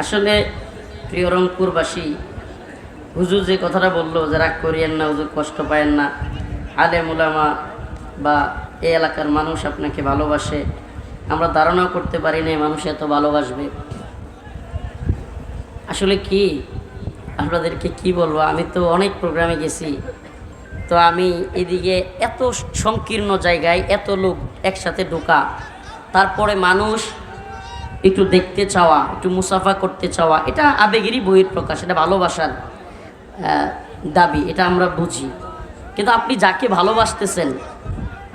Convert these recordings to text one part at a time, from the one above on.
আসলে প্রিয় রংপুরবাসী হুজুর যে কথাটা বলল যে রাগ করিয়েন না, হুজুর কষ্ট পায়েন না, আলেম উলামা বা এই এলাকার মানুষ আপনাকে ভালোবাসে, আমরা ধারণাও করতে পারি না মানুষ এত ভালোবাসবে। আসলে কি? আপনাদেরকে কি বলব? আমি তো অনেক প্রোগ্রামে গেছি, তো আমি এদিকে এত সংকীর্ণ জায়গায় এত লোক একসাথে ঢোকা, তারপরে মানুষ একটু দেখতে চাওয়া, একটু মুসাফা করতে চাওয়া, এটা আবেগেরই বইয়ের প্রকাশ এটা ভালোবাসার দাবি, এটা আমরা বুঝি। কিন্তু আপনি যাকে ভালোবাসতেছেন,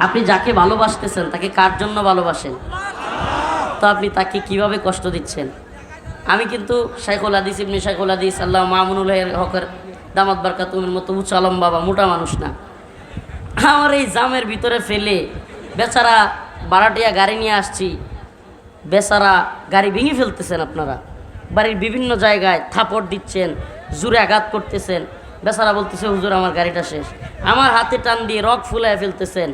আপনি যাকে ভালোবাসতেছেন, তাকে কার জন্য ভালোবাসেন? তো আপনি তাকে কীভাবে কষ্ট দিচ্ছেন? আমি কিন্তু শাইখুল হাদিস ইবনে শাইখুল হাদিস, আল্লাহ মামুনুল হকের দামাত বারকাতুমের মতো উচ্চ আলম বাবা, মোটা মানুষ না। আমার এই জামের ভিতরে ফেলে বেচারা বারাটিয়া গাড়ি নিয়ে আসছি বেচারা গাড়ি ভেঙে ফেলতেছেন আপনারা। বাড়ির বিভিন্ন জায়গায় থাপড় দিচ্ছেন, জুড়ে আঘাত করতেছেন। বেচারা বলতেছে, হুজুর, আমার গাড়িটা শেষ। আমার হাতে টান দিয়ে রক ফুলায় ফেলতেছেন।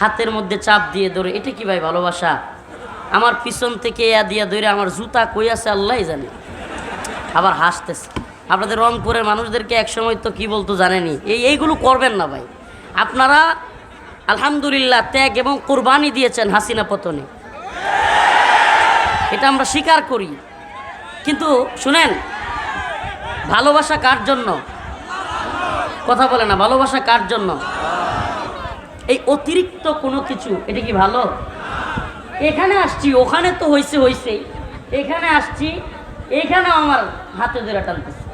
হাতের মধ্যে চাপ দিয়ে ধরে, এটা কি ভাই ভালোবাসা? আমার পিছন থেকে ইয়া দিয়া ধরে আমার জুতা কই আছে আল্লাহ জানে। আবার হাসতেছে। আপনাদের রংপুরের মানুষদেরকে একসময় তো কি বলতো জানেনি? এই, এইগুলো করবেন না ভাই। আপনারা আলহামদুলিল্লাহ ত্যাগ এবং কোরবানি দিয়েছেন হাসিনা পতনে। এটা আমরা স্বীকার করি। কিন্তু শুনেন, ভালোবাসা কার জন্য? কথা বলে না, ভালোবাসা কার জন্য? এই অতিরিক্ত কোনো কিছু, এটা কি ভালো? এখানে আসছি, ওখানে তো হইছে হইছে এখানে আসছি এখানে আমার হাতে ধরে টানতেছে।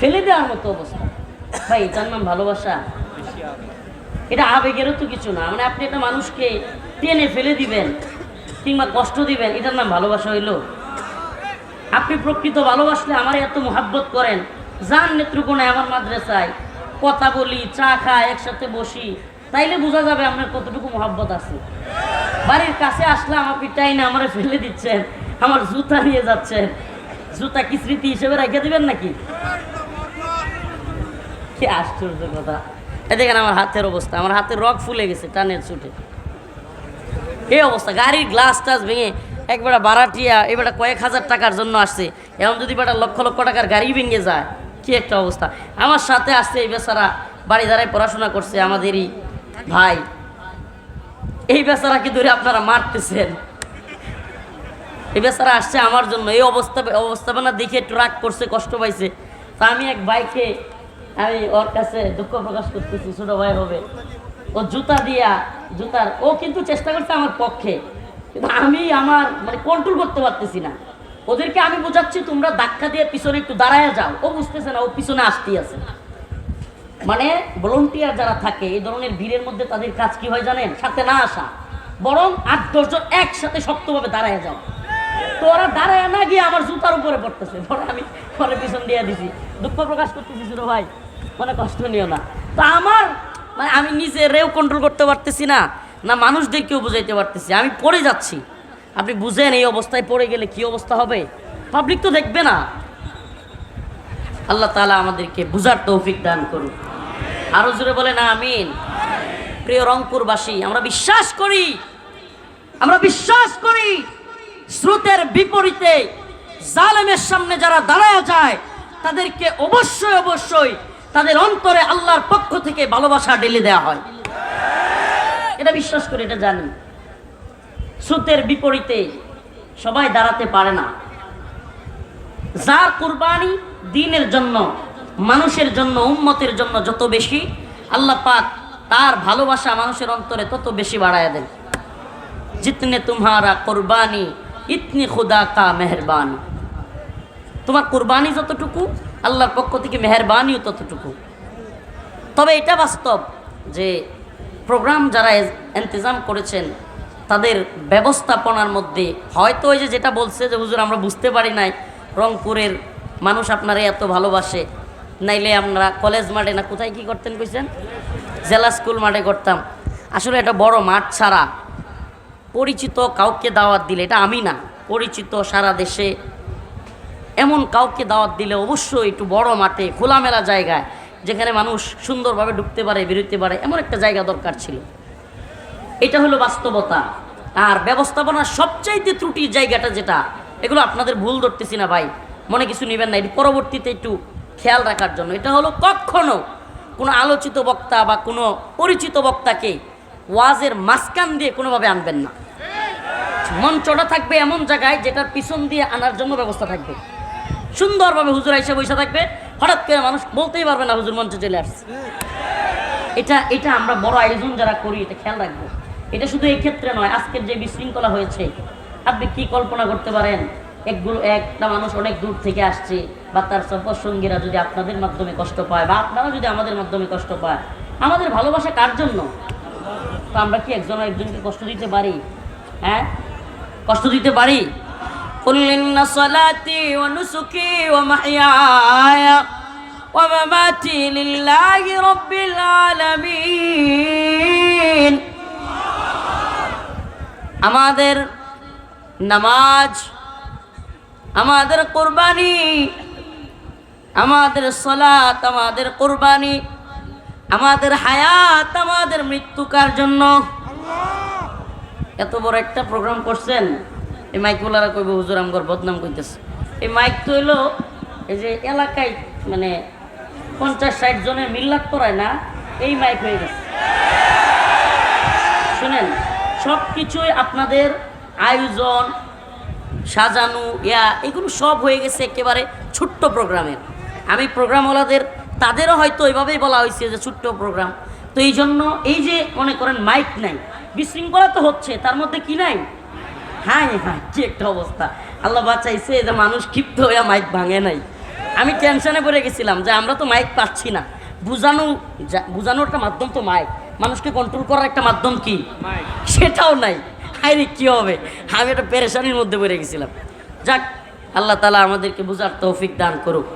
ফেলে দেওয়ার মতো অবস্থা। ভাই এটার নাম ভালোবাসা। এটা আবেগেরও তো কিছু না। মানে আপনি একটা মানুষকে টেনে ফেলে দিবেন। কিংবা কষ্ট দিবেন, এটার নাম ভালোবাসা হইল। আপনি প্রকৃত ভালোবাসলে আমার এত মোহাব্বত করেন। যান নেত্রকোণায় আমার মাদ্রাসায় কথা বলি, চা খাই, একসাথে বসি, তাইলে বোঝা যাবে আপনার কতটুকু মোহাব্বত আছে। বাড়ির কাছে আসলে আমার পিটাই না আমার ফেলে দিচ্ছেন, আমার জুতা নিয়ে যাচ্ছেন। জুতা কি স্মৃতি হিসেবে রেখে দিবেন নাকি? কি আশ্চর্য কথা। দেখেন আমার হাতের অবস্থা, আমার হাতের রক ফুলে গেছে, টানের ছুটে। এই অবস্থা, গাড়ির গ্লাস টাস ভেঙে একবার বারাটিয়া এবার কয়েক হাজার টাকার জন্য আসছে। এখন যদি বেটা লক্ষ লক্ষ টাকার গাড়ি ভেঙে যায়, কি একটা অবস্থা। আমার সাথে আসছে এই বেচারা, বাড়ি দ্বারাই পড়াশোনা করছে আমাদেরই ভাই। এই বেচারাকে ধরে আপনারা মারতেছেন। এই বেচারা আসছে আমার জন্য। এই অবস্থা, অবস্থাপনা দেখে একটু রাগ করছে, কষ্ট পাইছে। তা আমি এক ভাইকে, আমি ওর কাছে দুঃখ প্রকাশ করতেছি, ছোট ভাই হবে। ও জুতা দিয়া, জুতার, ও কিন্তু চেষ্টা করছে আমার পক্ষে। কিন্তু আমি আমার মানে কন্ট্রোল করতে পারতেছি না। ওদেরকে আমি বোঝাচ্ছি, তোমরা ধাক্কা দিয়ে পিছনে একটু দাঁড়ায় যাও। ও বুঝতেছে না, ও পিছনে আসতেই আছে। মানে ভলন্টিয়ার যারা থাকে, এই ধরনের ভিড়ের মধ্যে তাদের কাজ কি হয় জানেন? সাথে না আসা। বরং আট দশজন একসাথে শক্তভাবে দাঁড়ায় যাও। তো ওরা দাঁড়ায় না গিয়ে আমার জুতার উপরে পড়তেছে। পরে আমি পরে পিছন দিয়ে দিছি। দুঃখ প্রকাশ করতেছি ছোট ভাই। মানে কষ্ট নিও না। তো আমার মানে আমি নিজে রেও কন্ট্রোল করতে পারতেছি না না মানুষদেরকেও বুঝাইতে পারতেছি, আমি পড়ে যাচ্ছি। আপনি বুঝেন এই অবস্থায় পড়ে গেলে কি অবস্থা হবে? পাবলিক তো দেখবে না। আল্লাহ তালা আমাদেরকে বুঝার তৌফিক দান করুন আরও জোরে বলে না আমিন। প্রিয় রংপুরবাসী, আমরা বিশ্বাস করি, আমরা বিশ্বাস করি, স্রোতের বিপরীতে জালেমের সামনে যারা দাঁড়ায় যায়, তাদেরকে অবশ্যই অবশ্যই তাদের অন্তরে আল্লাহর পক্ষ থেকে ভালোবাসা ঢেলে দেওয়া হয়। এটা বিশ্বাস করি, এটা জানি। স্রোতের বিপরীতে সবাই দাঁড়াতে পারে না। যার কুরবানি দিনের জন্য, মানুষের জন্য, উম্মতের জন্য যত বেশি, আল্লাহ পাক তার ভালোবাসা মানুষের অন্তরে তত বেশি বাড়ায় দেন। জিতনে তোমারা কোরবানি, ইতনি খুদা কা মেহরবানি। তোমার কোরবানি যতটুকু আল্লাহর পক্ষ থেকে মেহরবানিও ততটুকু। তবে এটা বাস্তব যে প্রোগ্রাম যারা ইন্তজাম করেছেন, তাদের ব্যবস্থাপনার মধ্যে হয়তো ওই যে যেটা বলছে যে, হুজুর, আমরা বুঝতে পারি নাই রংপুরের মানুষ আপনারা এত ভালোবাসে। নাইলে আমরা কলেজ মাঠে না, কোথায় কি করতেন কইছেন? জেলা স্কুল মাঠে করতাম। আসলে এটা বড় মাঠ ছাড়া পরিচিত কাউকে দাওয়াত দিলে, এটা আমি না, পরিচিত সারা দেশে এমন কাউকে দাওয়াত দিলে অবশ্যই একটু বড় মাঠে, খোলামেলা জায়গায়, যেখানে মানুষ সুন্দরভাবে ঢুকতে পারে, বেরোতে পারে, এমন একটা জায়গা দরকার ছিল। এটা হলো বাস্তবতা। আর ব্যবস্থাপনার সবচাইতে ত্রুটির জায়গাটা যেটা, এগুলো আপনাদের ভুল ধরতেছি না ভাই। মনে কিছু নেবেন না, এটি পরবর্তীতে একটু খেয়াল রাখার জন্য। এটা হলো কখনো কোনো আলোচিত বক্তা বা কোনো পরিচিত বক্তাকে ওয়াজের মাঝখান দিয়ে কোনোভাবে আনবেন না। মঞ্চটা থাকবে এমন জায়গায় যেটার পিছন দিয়ে আনার জন্য ব্যবস্থা থাকবে। সুন্দরভাবে হুজুর আইসা বসে থাকবে। হঠাৎ করে মানুষ বলতেই পারবে না, হুজুর মঞ্চে চলে আসছে। এটা এটা আমরা বড় আয়োজন যারা করি, এটা খেয়াল রাখব। এটা শুধু এই ক্ষেত্রে নয়, আজকের যে বিশৃঙ্খলা হয়েছে, আপনি কি কল্পনা করতে পারেন? একগুলো, একটা মানুষ অনেক দূর থেকে আসছে, বা তার সফর সঙ্গীরা যদি আপনাদের মাধ্যমে কষ্ট পায়, বা আপনারা যদি আমাদের মাধ্যমে কষ্ট পায়, আমাদের ভালোবাসা কার জন্য? তো আমরা কি একজন একজনকে কষ্ট দিতে পারি? হ্যাঁ? কষ্ট দিতে পারি? قل إن صلاتي ونسكي ومحياي ومماتي لله رب العالمين আমাদের নামাজ আমাদের কোরবানি আমাদের সলাত আমাদের কোরবানি আমাদের হায়াত আমাদের মৃত্যুকার জন্য এত বড় একটা প্রোগ্রাম করছেন এই মাইকওয়ালারা কইব, হুজুর, আমগর বদনাম কইতেছে। এই মাইক তো হইল, এই যে এলাকায় মানে পঞ্চাশ, ষাট জনের মিল্লাত পড়ায় না, এই মাইক হয়ে গেছে। শুনেন সব কিছুই আপনাদের আয়োজন, সাজানো, ইয়া, এগুলো সব হয়ে গেছে একেবারে ছোট্ট প্রোগ্রামের আমি প্রোগ্রামওয়ালাদের, তাদেরও হয়তো এভাবেই বলা হয়েছে যে ছোট্ট প্রোগ্রাম। তো এই জন্য এই যে মনে করেন মাইক নাই, বিশৃঙ্খলা তো হচ্ছে, তার মধ্যে কি নাই? হ্যাঁ হ্যাঁ কি একটা অবস্থা। আল্লাহ বাঁচাইছে যে মানুষ ক্ষিপ্ত হয়ে মাইক ভাঙে নাই। আমি টেনশনে পড়ে গেছিলাম যে আমরা তো মাইক পাচ্ছি না। বুঝানো বুঝানোর একটা মাধ্যম তো মাইক মানুষকে কন্ট্রোল করার একটা মাধ্যম কি? সেটাও নাই। হাইরে কি হবে? আমি একটা পেরেশানির মধ্যে পড়ে গেছিলাম। যাক আল্লাহ তালা আমাদেরকে বুঝার তৌফিক দান করুক।